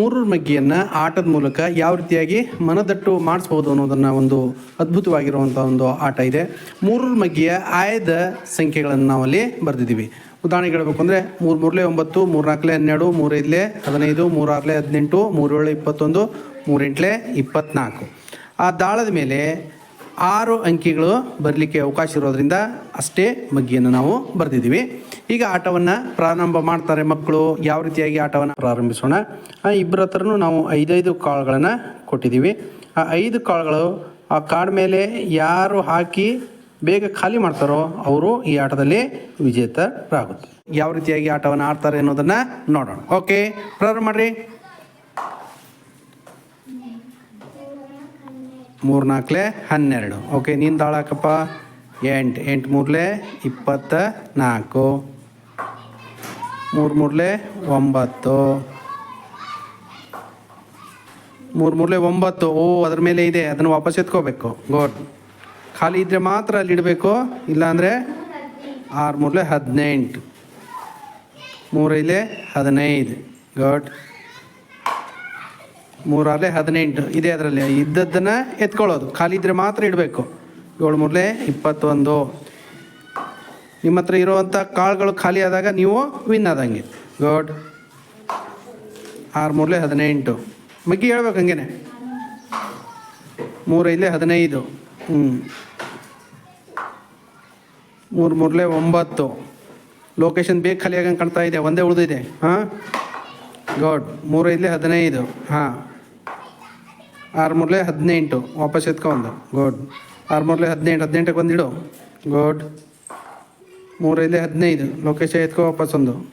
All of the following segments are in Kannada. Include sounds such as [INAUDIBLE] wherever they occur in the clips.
ಮೂರೂರು ಮಗ್ಗಿಯನ್ನು ಆಟದ ಮೂಲಕ ಯಾವ ರೀತಿಯಾಗಿ ಮನದಟ್ಟು ಮಾಡಿಸ್ಬೋದು ಅನ್ನೋದನ್ನು ಒಂದು ಅದ್ಭುತವಾಗಿರುವಂಥ ಒಂದು ಆಟ ಇದೆ. ಮೂರೂರು ಮಗ್ಗಿಯ ಆಯದ ಸಂಖ್ಯೆಗಳನ್ನು ನಾವಲ್ಲಿ ಬರೆದಿದ್ದೀವಿ. ಉದಾಹರಣೆಗೆ ಹೇಳಬೇಕು ಅಂದರೆ ಮೂರು ಮೂರಲೆ ಒಂಬತ್ತು, ಮೂರು ನಾಲ್ಕಲೆ ಹನ್ನೆರಡು ಮೂರೈದಲೆ ಹದಿನೈದು, ಮೂರು ಆರಲೆ ಹದಿನೆಂಟು, ಮೂರು ಏಳು ಇಪ್ಪತ್ತೊಂದು ಮೂರೆಂಟ್ಲೆ ಇಪ್ಪತ್ತ್ನಾಲ್ಕು ಆ ದಾಳದ ಮೇಲೆ ಆರು ಅಂಕಿಗಳು ಬರಲಿಕ್ಕೆ ಅವಕಾಶ ಇರೋದ್ರಿಂದ ಅಷ್ಟೇ ಮಗ್ಗಿಯನ್ನು ನಾವು ಬರೆದಿದ್ದೀವಿ. ಈಗ ಆಟವನ್ನು ಪ್ರಾರಂಭ ಮಾಡ್ತಾರೆ ಮಕ್ಕಳು. ಯಾವ ರೀತಿಯಾಗಿ ಆಟವನ್ನು ಪ್ರಾರಂಭಿಸೋಣ? ಆ, ಇಬ್ಬರ ಹತ್ರನೂ ನಾವು ಐದೈದು ಕಾಳುಗಳನ್ನು ಕೊಟ್ಟಿದ್ದೀವಿ. ಆ ಐದು ಕಾಳುಗಳು ಆ ಕಾರ್ಡ್ ಮೇಲೆ ಯಾರು ಹಾಕಿ ಬೇಗ ಖಾಲಿ ಮಾಡ್ತಾರೋ ಅವರು ಈ ಆಟದಲ್ಲಿ ವಿಜೇತರಾಗುತ್ತೆ ಯಾವ ರೀತಿಯಾಗಿ ಆಟವನ್ನು ಆಡ್ತಾರೆ ಅನ್ನೋದನ್ನು ನೋಡೋಣ. ಓಕೆ, ಪ್ರಾರಂಭ ಮಾಡಿರಿ. ಮೂರು ನಾಲ್ಕಲೆ ಹನ್ನೆರಡು. ಓಕೆ ನೀನು ತಾಳಾಕಪ್ಪ ಎಂಟು. ಎಂಟು ಮೂರಲೆ ಇಪ್ಪತ್ತ ನಾಲ್ಕು ಮೂರು ಮೂರಲೆ ಒಂಬತ್ತು. ಮೂರು ಮೂರಲೆ ಒಂಬತ್ತು. ಓ, ಅದ್ರ ಮೇಲೆ ಇದೆ. ಅದನ್ನು ವಾಪಸ್ ಎತ್ಕೋಬೇಕು. ಗೋಡ್ ಖಾಲಿ ಇದ್ದರೆ ಮಾತ್ರ ಅಲ್ಲಿ ಇಡಬೇಕು. ಇಲ್ಲಾಂದರೆ ಆರು ಮೂರಲೆ ಹದಿನೆಂಟು. ಮೂರೈಲೆ ಹದಿನೈದು. ಗೋಡ್ ಮೂರಾರಲೆ ಹದಿನೆಂಟು, ಇದೆ ಅದರಲ್ಲಿ. ಇದ್ದದ್ದನ್ನ ಎತ್ಕೊಳ್ಳೋದು. ಖಾಲಿ ಇದ್ದರೆ ಮಾತ್ರ ಇಡಬೇಕು. ಏಳು ಮೂರಲೆ ಇಪ್ಪತ್ತೊಂದು. ನಿಮ್ಮ ಹತ್ರ ಇರುವಂಥ ಕಾಳುಗಳು ಖಾಲಿ ಆದಾಗ ನೀವು ವಿನ್ ಆದಂಗೆ. ಗುಡ್ ಆರು ಮೂರಲೆ ಹದಿನೆಂಟು. ಮಗ್ಗಿ ಹೇಳ್ಬೇಕು ಹಂಗೇನೆ. ಮೂರೈದಲೆ ಹದಿನೈದು. ಹ್ಞೂ ಮೂರು ಮೂರಲೆ ಒಂಬತ್ತು. ಲೊಕೇಶನ್ ಬೇಗ ಖಾಲಿ ಆಗಂಗೆ ಕಾಣ್ತಾ ಇದೆ. ಒಂದೇ ಉಳಿದಿದೆ. ಹಾಂ? ಮೂರ ಮೂರೈದಲೆ ಹದಿನೈದು. ಹಾಂ. ಆರು ಮೂರಲೆ ಹದಿನೆಂಟು, ವಾಪಸ್ ಎತ್ಕೊಂಡು ಗೋಡ್ ಆರು ಮೂರಲೆ ಹದಿನೆಂಟು, ಹದಿನೆಂಟಕ್ಕೆ ಒಂದಿಡು ಗೋಡ್ ಮೂರೈದಲೆ ಹದಿನೈದು ಲೊಕೇಶನ್ ಎತ್ಕೊ ವಾಪಸ್ ಒಂದು.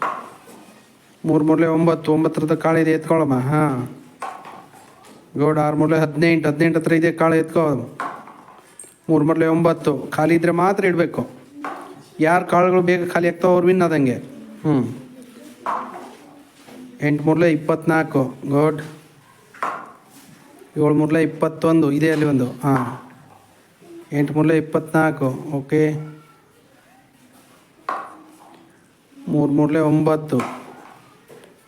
ಮೂರು ಮೂರಲೆ ಒಂಬತ್ತು, ಒಂಬತ್ತರದ ಕಾಳಿದೆ ಎತ್ಕೊಳ್ಳಮ್ಮ ಹಾಂ. ಗೋಡ್ ಆರು ಮೂರಲೆ ಹದಿನೆಂಟು ಹದಿನೆಂಟು ಹತ್ರ ಇದೆ, ಕಾಳು ಎತ್ಕೊ. ಮೂರು ಮೂರಲೆ ಒಂಬತ್ತು, ಖಾಲಿ ಇದ್ದರೆ ಮಾತ್ರ ಇಡಬೇಕು. ಯಾರು ಕಾಳುಗಳು ಬೇಗ ಖಾಲಿ ಆಗ್ತಾವೆ ಅವ್ರು ವಿನ್ ಆದಂಗೆ. ಹ್ಞೂ ಎಂಟು ಮೂರಲೆ ಇಪ್ಪತ್ನಾಲ್ಕು. ಗುಡ್ ಏಳು ಮೂರಲೆ ಇಪ್ಪತ್ತೊಂದು, ಇದೆ ಅಲ್ಲಿ ಒಂದು. ಹಾಂ. ಎಂಟು ಮೂರಲೆ ಇಪ್ಪತ್ನಾಲ್ಕು, ಓಕೆ. ಮೂರು ಮೂರಲೆ ಒಂಬತ್ತು,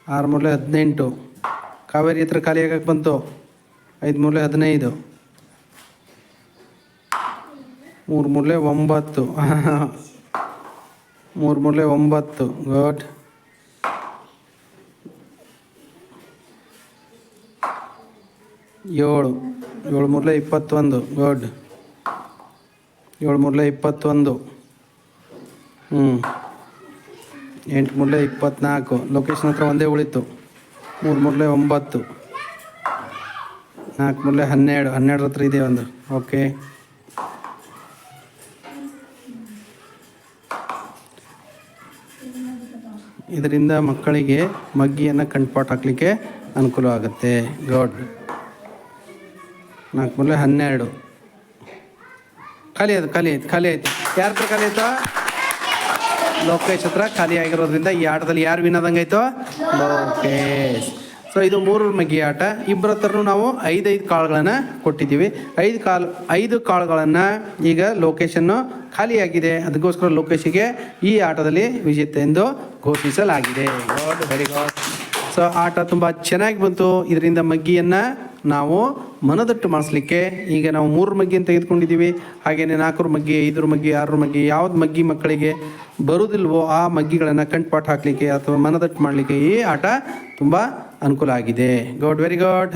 ಆರು ಮೂರಲೆ ಹದಿನೆಂಟು. ಕಾವೇರಿ ಹತ್ರ ಖಾಲಿ ಆಗಕ್ಕೆ ಬಂತು. ಐದು ಮೂರಲೆ ಹದಿನೈದು. ಮೂರು ಮೂರಲೆ ಒಂಬತ್ತು. [LAUGHS] ಮೂರು ಮೂರಲೆ ಒಂಬತ್ತು. ಗುಡ್. ಏಳು. ಏಳು ಮೂರಲೆ ಇಪ್ಪತ್ತೊಂದು. ಗುಡ್ ಏಳು ಮೂರಲೆ ಇಪ್ಪತ್ತೊಂದು. ಹ್ಞೂ ಎಂಟು ಮೂರಲೆ ಇಪ್ಪತ್ತ್ನಾಲ್ಕು ಲೊಕೇಶನ್ ಹತ್ರ ಒಂದೇ ಉಳಿತು. ಮೂರು ಮೂರಲೆ ಒಂಬತ್ತು. ನಾಲ್ಕು ಮೂರಲೆ ಹನ್ನೆರಡು. ಹನ್ನೆರಡರ ಹತ್ರ ಇದೆ ಒಂದು. ಓಕೆ ಇದರಿಂದ ಮಕ್ಕಳಿಗೆ ಮಗ್ಗಿಯನ್ನು ಕಂಟ್ಪಾಟ್ ಹಾಕಲಿಕ್ಕೆ ಅನುಕೂಲ ಆಗುತ್ತೆ. ಗಾಡ್ ನಾಲ್ಕು ಮೂರಲೆ ಹನ್ನೆರಡು. ಖಾಲಿ ಆಯ್ತು ಖಾಲಿ ಆಯ್ತು ಖಾಲಿ ಆಯ್ತು. ಯಾರ ಹತ್ರ ಖಾಲಿ ಆಯ್ತು? ಲೋಕೇಶ್ ಹತ್ರ ಖಾಲಿ ಆಗಿರೋದ್ರಿಂದ ಈ ಆಟದಲ್ಲಿ ಯಾರು ವಿನ್ ಆದಂಗಾಯ್ತು ಲೋಕೇಶ್. ಸೊ ಇದು ಮೂರು ಮಗ್ಗಿ ಆಟ. ಇಬ್ಬರ ಹತ್ರನೂ ನಾವು ಐದೈದು ಕಾಳುಗಳನ್ನು ಕೊಟ್ಟಿದ್ದೀವಿ. ಐದು ಕಾಲು, ಐದು ಕಾಳುಗಳನ್ನು ಈಗ ಲೊಕೇಶನ್ನು ಖಾಲಿಯಾಗಿದೆ ಅದಕ್ಕೋಸ್ಕರ ಲೋಕೇಶಿಗೆ ಈ ಆಟದಲ್ಲಿ ವಿಜೇತ ಎಂದು ಘೋಷಿಸಲಾಗಿದೆ. ವೆರಿ ಗುಡ್ ಸೊ ಆಟ ತುಂಬ ಚೆನ್ನಾಗಿ ಬಂತು. ಇದರಿಂದ ಮಗ್ಗಿಯನ್ನು ನಾವು ಮನದಟ್ಟು ಮಾಡಿಸ್ಲಿಕ್ಕೆ ಈಗ ನಾವು ಮೂರು ಮಗ್ಗಿ ಅಂತ ತೆಗೆದುಕೊಂಡಿದ್ದೀವಿ. ಹಾಗೆಯೇ ನಾಲ್ಕರ ಮಗ್ಗಿ, ಐದರ ಮಗ್ಗಿ, ಆರರ ಮಗ್ಗಿ, ಯಾವ್ದು ಮಗ್ಗಿ ಮಕ್ಕಳಿಗೆ ಬರುವುದಿಲ್ವೋ ಆ ಮಗ್ಗಿಗಳನ್ನು ಕಂಠಪಾಠ ಹಾಕಲಿಕ್ಕೆ ಅಥವಾ ಮನದಟ್ಟು ಮಾಡಲಿಕ್ಕೆ ಈ ಆಟ ತುಂಬ ಅನುಕೂಲ ಆಗಿದೆ. God very good